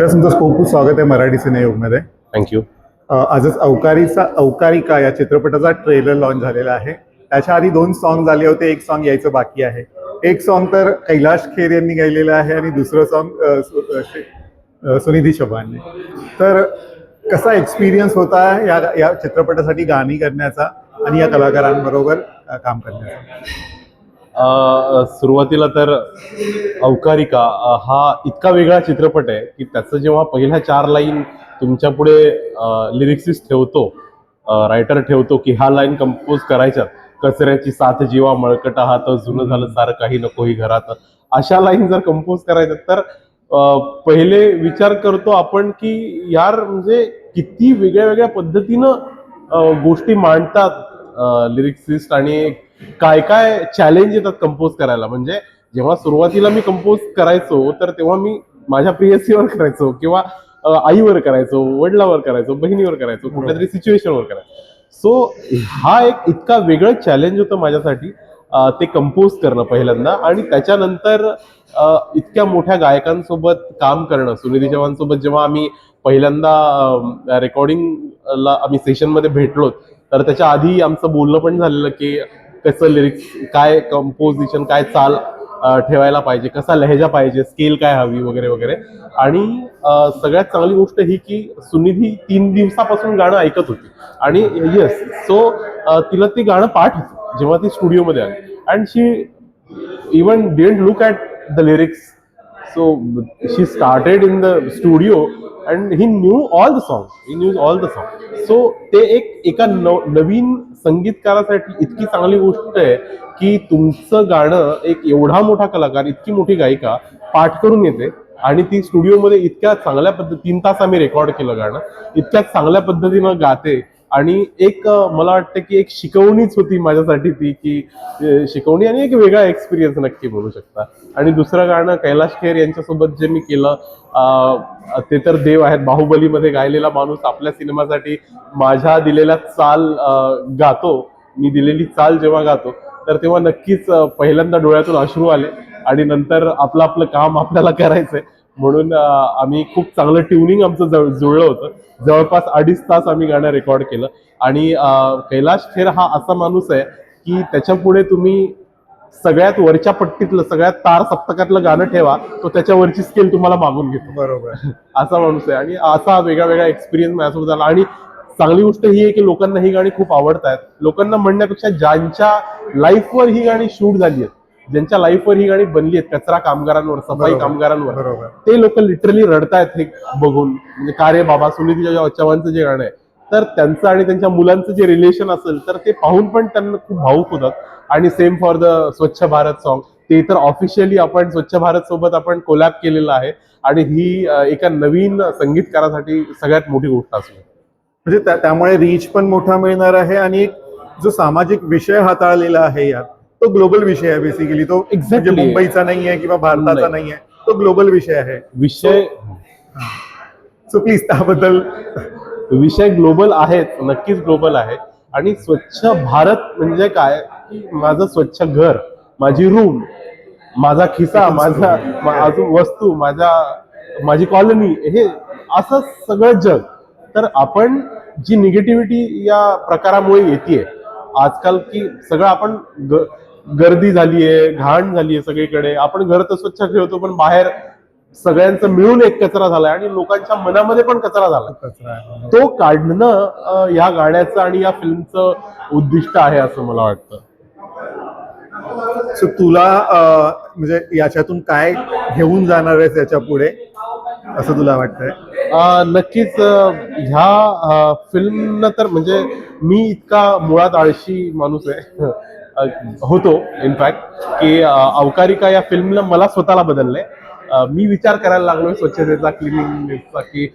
श्रेयस तुमचं खूप खूप स्वागत आहे मराठी सिनेयुगमध्ये. थँक्यू आजच अवकारीचा अवकारिका या चित्रपटाचा ट्रेलर लॉन्च झालेला आहे. त्याच्या आधी दोन सॉन्ग झाले होते एक सॉन्ग यायचं बाकी आहे. एक सॉन्ग तर कैलाश खेर यांनी गायलेलं आहे आणि दुसरं सॉन्ग सुनिधी चौहानने. तर कसा एक्सपिरियन्स होता या या चित्रपटासाठी गाणी करण्याचा आणि या कलाकारांबरोबर काम करण्याचा? सुरुवातीला तर अवकारिका हा इतका वेगळा चित्रपट आहे की त्याचं जेव्हा पहिल्या चार लाईन तुमच्यापुढे लिरिक्सिस ठेवतो रायटर ठेवतो की हा लाईन कंपोज करायच्यात कचऱ्याची साथ जीवा मळकट हात जुनं झालं सारं काही नको ही घरात. अशा लाईन जर कंपोज करायच्या तर पहिले विचार करतो आपण की यार म्हणजे किती वेगळ्या वेगळ्या पद्धतीनं गोष्टी मांडतात लिरिक्सिस्ट आणि काय काय चॅलेंज येतात कंपोज करायला? म्हणजे जेव्हा सुरुवातीला मी कंपोज करायचो तर तेव्हा मी माझ्या प्रियसीवर करायचो किंवा आईवर करायचो वडिलावर करायचो बहिणीवर करायचो कुठल्या तरी सिच्युएशनवर करायचो. सो हा एक इतका वेगळं चॅलेंज होतं माझ्यासाठी ते कंपोज करणं पहिल्यांदा. आणि त्याच्यानंतर इतक्या मोठ्या गायकांसोबत काम करणं. सुनिधी चव्हाणसोबत जेव्हा आम्ही पहिल्यांदा रेकॉर्डिंगला आम्ही सेशनमध्ये भेटलो तर त्याच्या आधी आमचं बोलणं पण झालेलं की कसं लिरिक्स काय कंपोजिशन काय चाल ठेवायला पाहिजे कसा लहेजा पाहिजे स्केल काय हवी वगैरे वगैरे. आणि सगळ्यात चांगली गोष्ट ही की सुनिधी तीन दिवसापासून गाणं ऐकत होती. आणि येस सो तिला ते गाणं पाठ होतं जेव्हा ती स्टुडिओमध्ये आली. And she even didn't look at the lyrics so she started in the studio and he knew all the song he knows all the song so ते एक एका नवीन संगीतकारासाठी इतकी चांगली गोष्ट आहे की तुमचं गाणं एक एवढा मोठा कलाकार इतकी मोठी गायिका पाठ करून येते. आणि ती स्टुडिओमध्ये इतक्या चांगल्या पद्धती तीन तास आम्ही रेकॉर्ड केलं गाणं. इतक्या चांगल्या पद्धतीनं गाते. आणि एक मला वाटतं की एक शिकवणीच होती माझ्यासाठी ती की शिकवणी आणि एक वेगळा एक्सपिरियन्स नक्की बोलू शकता. आणि दुसरं गाणं कैलाश खेर यांच्यासोबत जे मी केलं ते तर देव आहेत. बाहुबलीमध्ये गायलेला माणूस आपल्या सिनेमासाठी माझ्या दिलेल्या चाल गातो. मी दिलेली चाल जेव्हा गातो तर तेव्हा नक्कीच पहिल्यांदा डोळ्यातून अश्रू आले आणि नंतर आपलं आपलं काम आपल्याला करायचंय. म्हणून आम्ही खूप चांगलं ट्युनिंग आमचं जव- जुळलं होतं. जवळपास अडीच तास आम्ही गाणं रेकॉर्ड केलं. आणि कैलाश खेर हा असा माणूस आहे की त्याच्या पुढे तुम्ही सगळ्यात वरच्या पट्टीतलं सगळ्यात तार सप्तकातलं गाणं ठेवा तो त्याच्यावरची स्केल तुम्हाला मागून घेतो. बरोबर. असा माणूस आहे. आणि असा वेगळा वेगळा एक्सपिरियन्स माझ्यासोबत झाला. आणि चांगली गोष्ट ही आहे की लोकांना ही गाणी खूप आवडतात लोकांना म्हणण्यापेक्षा ज्यांच्या लाईफवर ही गाणी शूट झाली आहेत ज्यांच्या लाईफवर ही गाणी बनली आहेत कचरा कामगारांवर सफाई. कामगारांवर ते लोक लिटरली रडतायत हे बघून म्हणजे का रे बाबा सुनीतीच्या चव्हाणचं जे गाणं आहे तर त्यांचं आणि त्यांच्या मुलांचं जे रिलेशन असेल तर ते पाहून पण त्यांना खूप भाऊक होतात आणि सेम फॉर द स्वच्छ भारत सॉन्ग ते तर ऑफिशियली आपण स्वच्छ भारत सोबत आपण कोलॅब केलेलं आहे आणि ही एका नवीन संगीतकारासाठी सगळ्यात मोठी गोष्ट असू. म्हणजे त्या- त्यामुळे रीच पण मोठा मिळणार आहे आणि एक जो सामाजिक विषय हाताळलेला आहे यात तो ग्लोबल विषय आहे बेसिकली तो Exactly. म्हणजे मुंबईचा नाही आहे किंवा भारताचा नाही. आहे तो ग्लोबल विषय आहे. विषय सो प्लीज त्याबद्दल विषय ग्लोबल आहेत नक्कीच ग्लोबल आहे. आणि स्वच्छ भारत म्हणजे काय? की माझं स्वच्छ घर माझी रूम माझा खिसा माझा अजून वस्तू माझ्या माझी कॉलनी हे असं सगळं जग. तर आपण जी निगेटिव्हिटी या प्रकारामुळे येते आजकाल की सगळं आपण गर्दी झालीये घाण झालीये सगळीकडे. आपण घर तर स्वच्छ ठेवतो पण बाहेर सगळ्यांचं मिळून एक कचरा झालाय आणि लोकांच्या मनामध्ये पण कचरा झाला तो काढणं या गाण्याचं आणि या फिल्मचं उद्दिष्ट आहे असं मला वाटतं. सो तुला म्हणजे याच्यातून काय घेऊन जाणार आहेस याच्यापुढे? असं तुला वाटतंय? नक्कीच ह्या फिल्मनं तर म्हणजे मी इतका मुळात आळशी माणूस आहे. होतो इनफॅक्ट की अवकारिका या फिल्मनं मला स्वतःला बदललंय. मी विचार करायला लागलोय स्वच्छतेचा क्लिनिंगचा की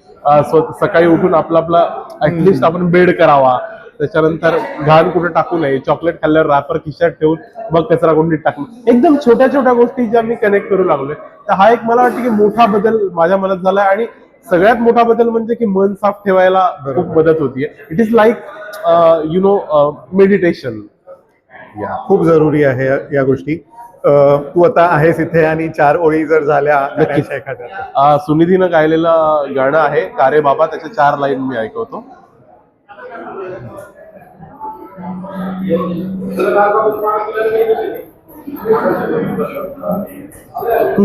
सकाळी उठून आपला आपला ऍटलिस्ट आपण बेड करावा. त्याच्यानंतर घाण कुठे टाकू नये चॉकलेट खाल्ल्यावर रॅपर खिशात ठेवून मग कचरा कोंडीत टाकणं एकदम छोट्या छोट्या गोष्टी ज्या मी कनेक्ट करू लागलोय. तर हा एक मला वाटतं की मोठा बदल माझ्या मनात झालाय आणि सगळ्यात मोठा बदल म्हणजे की मन साफ ठेवायला खूप. मदत होतीये. It is like you know meditation या खूप जरुरी आहे या- गोष्टी. तू आता आहेस इथे आणि चार ओळी जर झाल्या एखाद्या. सुनिधीनं गायलेलं गाणं आहे कारे बाबा? त्याच्या चार लाईन मी ऐकवतो.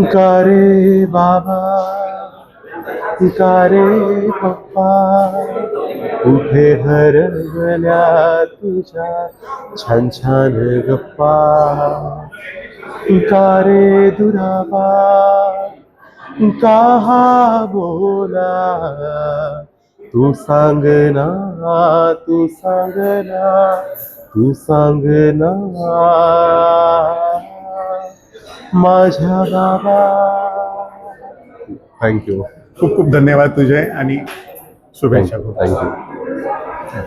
कारे बाबा? कारे पप्पा. कुठे हरवल्या तुझ्या छान छान गप्पा. कारे दुराबा कहा बोला? तू सांग ना तू सांग ना तू सांग ना. माझ्या बाबा. थँक्यू खूप खूप धन्यवाद तुझे आणि शुभेच्छा. थँक्यू